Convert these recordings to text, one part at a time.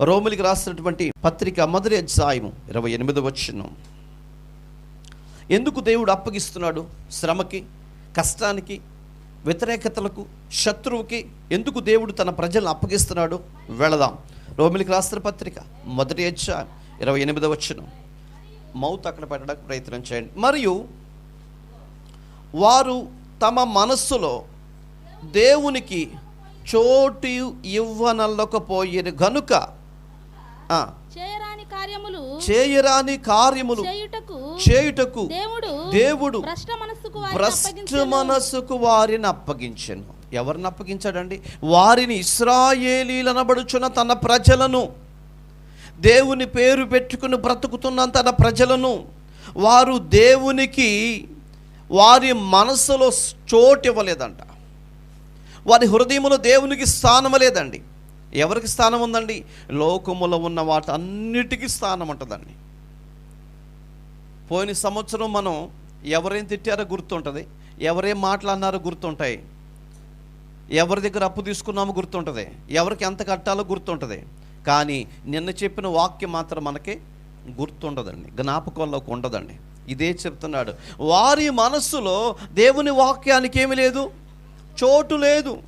రోములకి రాసినటువంటి పత్రిక మొదటి అధ్యాయము ఇరవై ఎనిమిది వచ్చిన ఎందుకు దేవుడు అప్పగిస్తున్నాడు? శ్రమకి కష్టానికి వ్యతిరేకతలకు శత్రువుకి ఎందుకు దేవుడు తన ప్రజలను అప్పగిస్తున్నాడు? వెళదాం. రోమిలికి రాసిన పత్రిక మొదటి అధ్యాయం ఇరవై ఎనిమిది వచ్చిన మౌత్ అక్కడ పెట్టడానికి ప్రయత్నం చేయండి. మరియు వారు తమ మనస్సులో దేవునికి చోటు ఇవ్వనల్లకపోయిన గనుక చేయరాని కార్యములు చేయరాని కార్యములు చేయుటకు చేయుటకు దేవుడు దేవుడు భ్రష్ట మనస్సుకు వారిని భ్రష్ట అప్పగించెను. మనసుకు వారిని అప్పగించెను. ఎవరిని అప్పగించాడండి? వారిని ఇస్రాయేలీలనబడుచున్న తన ప్రజలను. దేవుని పేరు పెట్టుకుని బ్రతుకుతున్న తన ప్రజలను. వారు దేవునికి వారి మనసులో చోటు ఇవ్వలేదంట వారి హృదయములో దేవునికి స్థానం లేదండి. ఎవరికి స్థానం ఉందండి? లోకములో ఉన్న వాటన్నిటికీ స్థానం ఉంటుందండి. పోయిన సంవత్సరం మనం ఎవరేం తిట్టారో గుర్తుంటుంది. ఎవరేం మాట్లాడినారో గుర్తుంటాయి. ఎవరి దగ్గర అప్పు తీసుకున్నామో గుర్తుంటుంది. ఎవరికి ఎంత కట్టాలో గుర్తుంటుంది. కానీ నిన్న చెప్పిన వాక్యం మాత్రం మనకి గుర్తుండదండి. జ్ఞాపకంలోకి ఉండదండి. ఇదే చెప్తున్నాడు. వారి మనస్సులో దేవుని వాక్యానికి ఏమి లేదు. చోటు లేదు.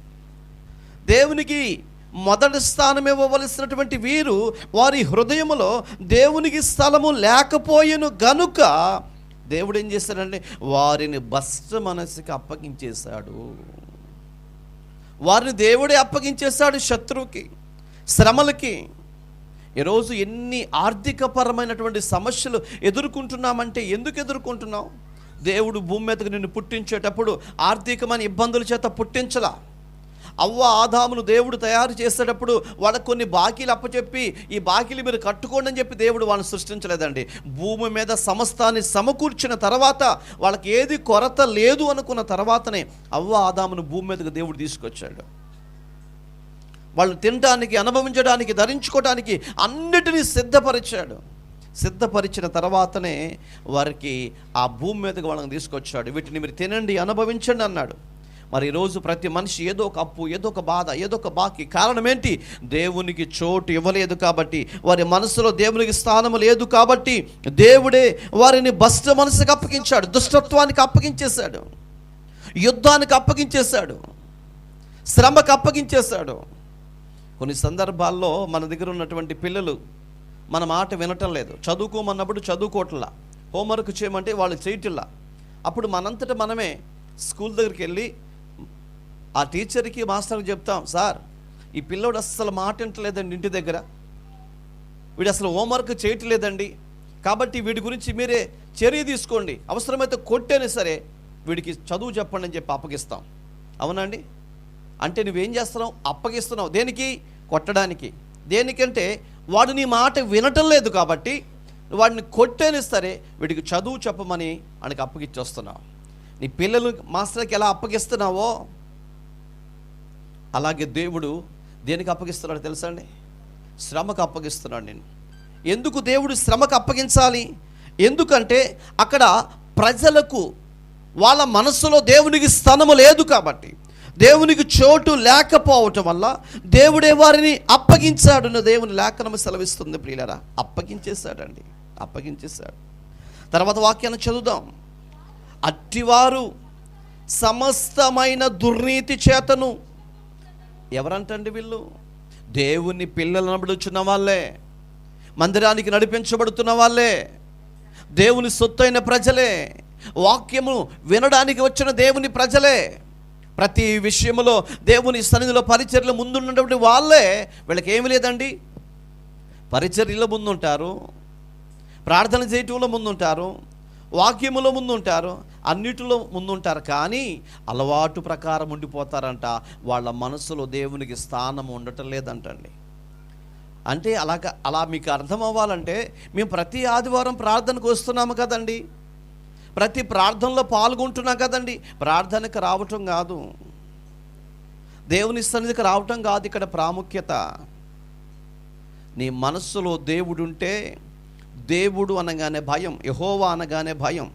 దేవునికి మొదటి స్థానం ఇవ్వవలసినటువంటి వీరు వారి హృదయములో దేవునికి స్థలము లేకపోయేను గనుక దేవుడు ఏం చేశాడంటే వారిని భస్త మనసుకి అప్పగించేశాడు. వారిని దేవుడే అప్పగించేశాడు శత్రువుకి శ్రమలకి. ఈరోజు ఎన్ని ఆర్థికపరమైనటువంటి సమస్యలు ఎదుర్కొంటున్నామంటే ఎందుకు ఎదుర్కొంటున్నాం? దేవుడు భూమి మీదకి నిన్ను పుట్టించేటప్పుడు ఆర్థికమైన ఇబ్బందుల చేత పుట్టించలా. అవ్వ ఆదామును దేవుడు తయారు చేసేటప్పుడు వాళ్ళకు కొన్ని బాకీలు అప్పచెప్పి ఈ బాకీలు మీరు కట్టుకోండి అని చెప్పి దేవుడు వాళ్ళని సృష్టించలేదండి. భూమి మీద సమస్తాన్ని సమకూర్చిన తర్వాత వాళ్ళకి ఏది కొరత లేదు అనుకున్న తర్వాతనే అవ్వ ఆదామును భూమి మీదకి దేవుడు తీసుకొచ్చాడు. వాళ్ళు తినడానికి అనుభవించడానికి ధరించుకోవడానికి అన్నిటినీ సిద్ధపరిచాడు. సిద్ధపరిచిన తర్వాతనే వారికి ఆ భూమి మీదకి వాళ్ళని తీసుకొచ్చాడు. వీటిని మీరు తినండి అనుభవించండి అన్నాడు. మరి ఈరోజు ప్రతి మనిషి ఏదో ఒక అప్పు ఏదో ఒక బాధ ఏదో ఒక బాకీ. కారణం ఏంటి దేవునికి చోటు ఇవ్వలేదు కాబట్టి వారి మనసులో దేవునికి స్థానం లేదు కాబట్టి దేవుడే వారిని బస్ట మనసుకు అప్పగించాడు దుష్టత్వానికి అప్పగించేశాడు యుద్ధానికి అప్పగించేశాడు శ్రమకు అప్పగించేశాడు. కొన్ని సందర్భాల్లో మన దగ్గర ఉన్నటువంటి పిల్లలు మన మాట వినటం లేదు. చదువుకోమన్నప్పుడు చదువుకోవట్లా. హోంవర్క్ చేయమంటే వాళ్ళు చేయటిల్లా అప్పుడు మనంతట మనమే స్కూల్ దగ్గరికి వెళ్ళి ఆ టీచర్కి మాస్టర్కి చెప్తాం సార్ ఈ పిల్లోడు అస్సలు మాట వింటలేదండి ఇంటి దగ్గర. వీడు అసలు హోంవర్క్ చేయట్లేదండి. కాబట్టి వీడి గురించి మీరే చర్య తీసుకోండి. అవసరమైతే కొట్టేనే సరే వీడికి చదువు చెప్పండి అని చెప్పి అప్పగిస్తాం. అవునండి అంటే నువ్వేం చేస్తున్నావు? అప్పగిస్తున్నావు. దేనికి? కొట్టడానికి. దేనికంటే వాడు నీ మాట వినటం లేదు కాబట్టి వాడిని కొట్టేనే సరే వీడికి చదువు చెప్పమని ఆయనకి అప్పగిచ్చేస్తున్నావు నీ పిల్లలు మాస్టర్కి ఎలా అప్పగిస్తున్నావో అలాగే దేవుడు దేనికి అప్పగిస్తున్నాడు తెలుసా అండి శ్రమకు అప్పగిస్తున్నాడు నేను ఎందుకు దేవుడు శ్రమకు అప్పగించాలి? ఎందుకంటే అక్కడ ప్రజలకు వాళ్ళ మనస్సులో దేవునికి స్థానము లేదు కాబట్టి దేవునికి చోటు లేకపోవటం వల్ల దేవుడే వారిని అప్పగించాడు దేవుని లేఖనము సెలవిస్తుంది ప్రియులరా. అప్పగించేశాడండి. అప్పగించేశాడు. తర్వాత వాక్యాన్ని చదువుదాం. అట్టివారు సమస్తమైన దుర్నీతి చేతను ఎవరంటండి వీళ్ళు? దేవుని పిల్లలు నడుచున్న వాళ్ళే మందిరానికి నడిపించబడుతున్న వాళ్ళే దేవుని సొత్తైన ప్రజలే వాక్యము వినడానికి వచ్చిన దేవుని ప్రజలే. ప్రతి విషయంలో దేవుని సన్నిధిలో పరిచర్యలు ముందున్నటువంటి వాళ్ళే. వీళ్ళకి ఏమి లేదండి. పరిచర్యలో ముందుంటారు ప్రార్థన చేయటంలో ముందుంటారు వాక్యములో ముందుంటారు అన్నిటిలో ముందుంటారు. కానీ అలవాటు ప్రకారం ఉండిపోతారంట. వాళ్ళ మనసులో దేవునికి స్థానం ఉండటం లేదంటండి. అంటే అలాగ అలా మీకు అర్థం అవ్వాలంటే మేము ప్రతి ఆదివారం ప్రార్థనకు వస్తున్నాము కదండి. ప్రతి ప్రార్థనలో పాల్గొంటున్నాం కదండి. ప్రార్థనకు రావటం కాదు. దేవుని సన్నిధికి రావటం కాదు ఇక్కడ ప్రాముఖ్యత. నీ మనస్సులో దేవుడుంటే దేవుడు అనగానే భయం యహోవా అనగానే భయం.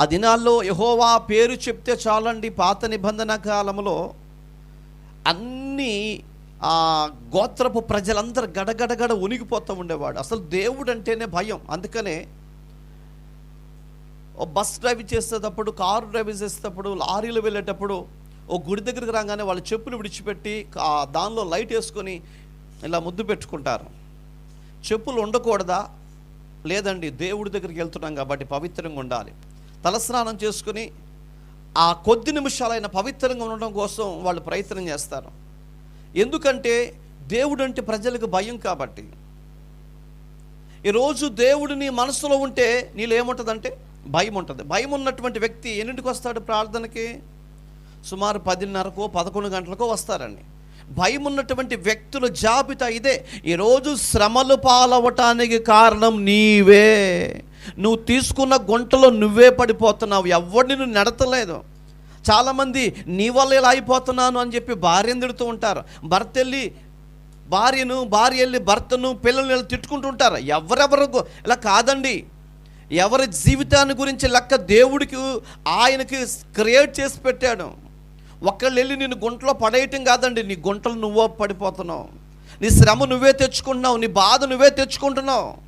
ఆ దినాల్లో యహోవా పేరు చెప్తే చాలండి పాత నిబంధన కాలంలో అన్ని ఆ గోత్రపు ప్రజలందరూ గడగడగడ ఉనిగిపోతూ ఉండేవాడు. అసలు దేవుడు అంటేనే భయం. అందుకనే ఓ బస్ డ్రైవ్ చేసేటప్పుడు కారు డ్రైవ్ చేసేటప్పుడు లారీలు వెళ్ళేటప్పుడు ఓ గుడి దగ్గరికి రాగానే వాళ్ళ చెప్పులు విడిచిపెట్టి దానిలో లైట్ వేసుకొని ఇలా ముద్దు పెట్టుకుంటారు. చెప్పులు ఉండకూడదా? లేదండి దేవుడి దగ్గరికి వెళ్తున్నాం కాబట్టి పవిత్రంగా ఉండాలి. తలస్నానం చేసుకుని ఆ కొద్ది నిమిషాలైన పవిత్రంగా ఉండడం కోసం వాళ్ళు ప్రయత్నం చేస్తారు. ఎందుకంటే దేవుడు అంటే ప్రజలకు భయం కాబట్టి. ఈరోజు దేవుడు నీ మనసులో ఉంటే నీళ్ళు ఏముంటుందంటే భయం ఉంటుంది. భయం ఉన్నటువంటి వ్యక్తి ఎన్నింటికి వస్తాడు ప్రార్థనకి? సుమారు పదిన్నరకో పదకొండు గంటలకో వస్తారండి. భయం ఉన్నటువంటి వ్యక్తుల జాబితా ఇదే. ఈరోజు శ్రమలు పాలవటానికి కారణం నీవే. నువ్వు తీసుకున్న గుంటలో నువ్వే పడిపోతున్నావు. ఎవరిని నువ్వు నడతలేదు. చాలామంది నీ వల్ల ఇలా అయిపోతున్నాను అని చెప్పి భార్యను తిడుతూ ఉంటారు. భర్త వెళ్ళి భార్యను భార్య వెళ్ళి భర్తను పిల్లల్ని వెళ్ళి తిట్టుకుంటూ ఉంటారు. ఎవరెవరు ఇలా కాదండి. ఎవరి జీవితాన్ని గురించి లెక్క దేవుడికి ఆయనకి క్రియేట్ చేసి పెట్టాడు. ఒకళ్ళు వెళ్ళి నేను గుంటలో పడేయటం కాదండి. నీ గుంటలు నువ్వో పడిపోతున్నావు. నీ శ్రమ నువ్వే తెచ్చుకుంటున్నావు. నీ బాధ నువ్వే తెచ్చుకుంటున్నావు.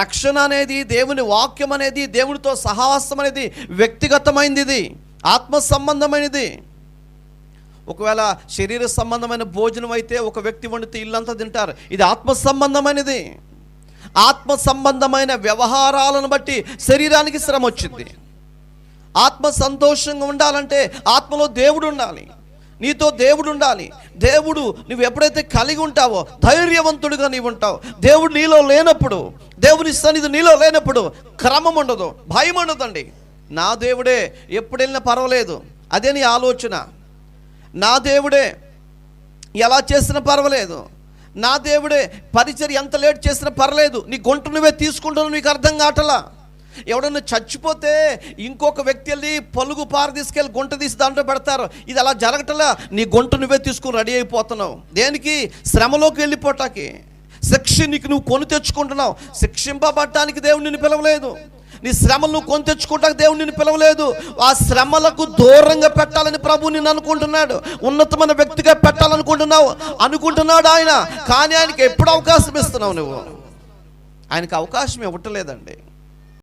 రక్షణ అనేది దేవుని వాక్యం అనేది దేవునితో సహవాసం అనేది వ్యక్తిగతమైనది ఇది ఆత్మ సంబంధమైనది. ఒకవేళ శరీర సంబంధమైన భోజనం అయితే ఒక వ్యక్తి వండితే ఇల్లంతా తింటారు. ఇది ఆత్మ సంబంధమైనది. ఆత్మ సంబంధమైన వ్యవహారాలను బట్టి శరీరానికి శ్రమ వచ్చింది. ఆత్మ సంతోషంగా ఉండాలంటే ఆత్మలో దేవుడు ఉండాలి. నీతో దేవుడు ఉండాలి దేవుడు నువ్వు ఎప్పుడైతే కలిగి ఉంటావో ధైర్యవంతుడిగా నీవు ఉంటావు. దేవుడు నీలో లేనప్పుడు దేవుని సన్నిధి నీలో లేనప్పుడు క్రమం ఉండదు భయం ఉండదండి. నా దేవుడే ఎప్పుడు వెళ్ళినా పర్వాలేదు. అదే నీ ఆలోచన. నా దేవుడే ఎలా చేసినా పర్వాలేదు. నా దేవుడే పరిచర్ ఎంత లేట్ చేసినా పర్లేదు నీ గుంట నువ్వే తీసుకుంటున్నావు నీకు అర్థం కావట్లా? ఎవడన్నా చచ్చిపోతే ఇంకొక వ్యక్తి వెళ్ళి పలుగు పార తీసుకెళ్ళి గుంట తీసి దాంట్లో పెడతారు. ఇది అలా జరగటలా నీ గుంట నువ్వే తీసుకుని రెడీ అయిపోతున్నావు. దేనికి? శ్రమలోకి వెళ్ళిపోటాకి శిక్ష నీకు నువ్వు కొని తెచ్చుకుంటున్నావు. శిక్షింపబడటానికి దేవుడు నిన్ను పిలవలేదు. నీ శ్రమలు నువ్వు కొని తెచ్చుకోవటానికి దేవుడు నిన్ను పిలవలేదు. ఆ శ్రమలకు దూరంగా పెట్టాలని ప్రభు నిన్ను అనుకుంటున్నాడు. ఉన్నతమైన వ్యక్తిగా పెట్టాలనుకుంటున్నావు. అనుకుంటున్నాడు ఆయన. కానీ ఆయనకి ఎప్పుడు అవకాశం ఇస్తున్నావు నువ్వు? ఆయనకి అవకాశం ఇవ్వటలేదండి